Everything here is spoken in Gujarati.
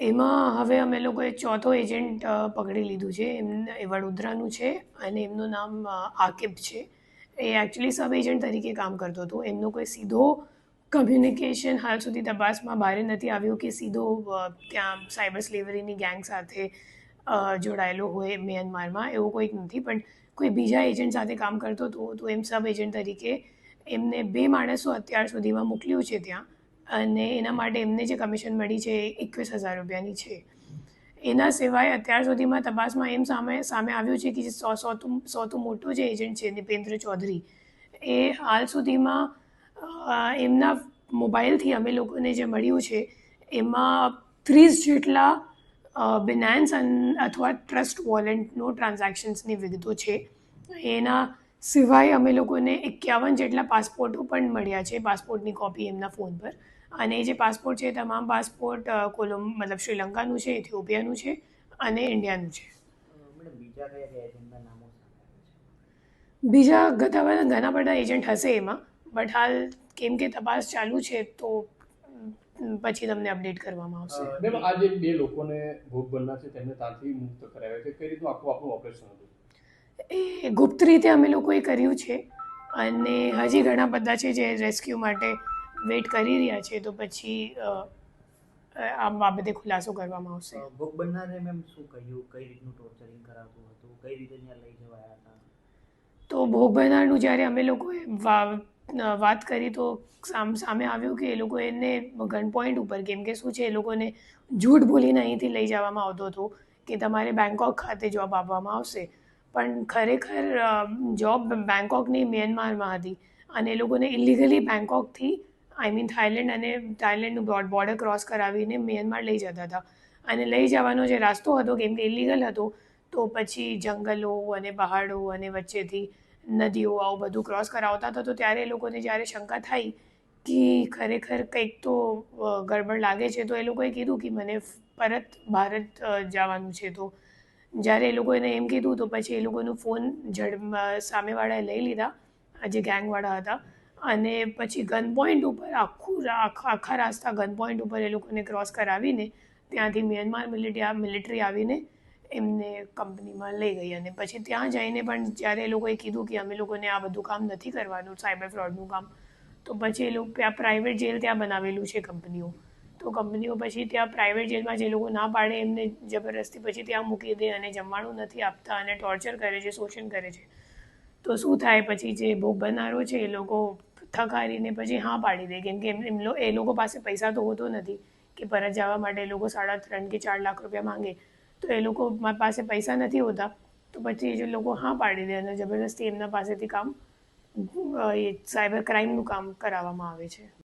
એમાં હવે અમે લોકોએ ચોથો એજન્ટ પકડી લીધું છે. એમને એ વડોદરાનું છે અને એમનું નામ આકિબ છે. એ એકચ્યુઅલી સબ એજન્ટ તરીકે કામ કરતો હતો. એમનો કોઈ સીધો કમ્યુનિકેશન હાલ સુધી તપાસમાં બહાર નથી આવ્યું કે સીધો ત્યાં સાયબર સ્લેવરીની ગેંગ સાથે જોડાયેલો હોય મ્યાનમારમાં એવો કોઈક નથી. પણ કોઈ બીજા એજન્ટ સાથે કામ કરતો હતો તો એમ સબ એજન્ટ તરીકે એમને બે માણસો અત્યાર સુધીમાં મોકલ્યું છે ત્યાં. અને એના માટે એમને જે કમિશન મળી છે એ એકવીસ હજાર રૂપિયાની છે. એના સિવાય અત્યાર સુધીમાં તપાસમાં એમ સામે સામે આવ્યું છે કે જે સો સોતું સોતું મોટો જે એજન્ટ છે નિપેન્દ્ર ચૌધરી, એ હાલ સુધીમાં એમના મોબાઈલથી અમે લોકોને જે મળ્યું છે, એમાં ત્રીસ જેટલા બિનાન્સ અથવા ટ્રસ્ટ વોલેન્ટનો ટ્રાન્ઝેક્શન્સની વિગતો છે. એના સિવાય અમે લોકોને એકાવન જેટલા પાસપોર્ટો પણ મળ્યા છે, પાસપોર્ટની કોપી એમના ફોન પર. અને એ જે પાસપોર્ટ છે તમામ પાસપોર્ટ કોલમ મતલબ શ્રીલંકાનું છે ઇથિયોપિયાનું છે અને ઇન્ડિયાનું છે. બીજા ઘણા બધા ઘણા બધા એજન્ટ હશે એમાં બટ હાલ કેમ કે તપાસ ચાલુ છે તો પછી તમને અપડેટ કરવામાં આવશે. મેમ આ જે બે લોકોને ભોગ બનના છે તેમને ત્યાંથી મુક્ત કરાવ્યા છે. કઈ રીતનું આખું આપણું ઓપરેશન હતું? એ ગુપ્ત રીતે અમે લોકોએ કર્યું છે અને હજી ઘણા બધા છે જે રેસ્ક્યુ માટે વેઇટ કરી રહ્યા છે તો પછી આ બાબતે ખુલાસો કરવામાં આવશે. ભોગ બનનારે મેમ શું કહ્યું? કઈ રીતનું ટોર્ચરિંગ કરાતું હતું? કઈ રીતે ત્યાં લઈ જવાયા હતા? તો ભોગ બનનારનું જ્યારે અમે લોકોએ વાત કરી તો સામ સામે આવ્યું કે એ લોકો એને ગન પોઈન્ટ ઉપર કેમ કે શું છે એ લોકોને જૂઠ બોલીને અહીંથી લઈ જવામાં આવતો હતો કે તમારે બેંકોક ખાતે જોબ આપવામાં આવશે. પણ ખરેખર જોબ બેંકોકની મ્યાનમારમાં હતી. અને એ લોકોને ઇલીગલી બેંકોકથી આઈ મીન થાઈલેન્ડ અને થાઈલેન્ડનું બ્રોડ, બોર્ડર ક્રોસ કરાવીને મ્યાનમાર લઈ જતા હતા. અને લઈ જવાનો જે રસ્તો હતો, કેમ કે ઇલીગલ હતો, તો પછી જંગલો અને પહાડો અને વચ્ચેથી નદીઓ આવું બધું ક્રોસ કરાવતા હતા, તો ત્યારે એ લોકોને જ્યારે શંકા થઈ કે ખરેખર કંઈક તો ગડબડ લાગે છે, તો એ લોકોએ કીધું કે મને પરત ભારત જવાનું છે. તો જ્યારે એ લોકોને એમ કીધું, તો પછી એ લોકોનું ફોન ઝડ સામેવાળાએ લઈ લીધા જે ગેંગવાળા હતા. અને પછી ગન પોઈન્ટ ઉપર આખું આખા રાસ્તા ગન પોઈન્ટ ઉપર એ લોકોને ક્રોસ કરાવીને ત્યાંથી મ્યાનમાર મિલિટરી મિલિટરી આવીને એમને કંપનીમાં લઈ ગઈ અને પછી ત્યાં જઈને પણ જ્યારે એ લોકોએ કીધું કે અમે લોકોને આ બધું કામ નથી કરવાનું સાયબર ફ્રોડનું કામ, તો પછી એ લોકો ત્યાં પ્રાઇવેટ જેલ ત્યાં બનાવેલું છે કંપનીઓ તો કંપનીઓ પછી ત્યાં પ્રાઇવેટ જેલમાં જે લોકો ના પાડે એમને જબરદસ્તી પછી ત્યાં મૂકી દે અને જમવાનું નથી આપતા અને ટોર્ચર કરે છે, શોષણ કરે છે. તો શું થાય પછી જે ભોગ બનારો છે એ લોકો થકારીને પછી હા પાડી દે. કેમ કે એમ એ લોકો પાસે પૈસા તો હોતો નથી કે પરત જવા માટે એ લોકો સાડા ત્રણ કે ચાર લાખ રૂપિયા માંગે. તો એ લોકો પાસે પૈસા નથી હોતા. તો પછી એ લોકો હા પાડી દે અને જબરદસ્તી એમના પાસેથી કામ એ સાયબર ક્રાઇમનું કામ કરાવવામાં આવે છે.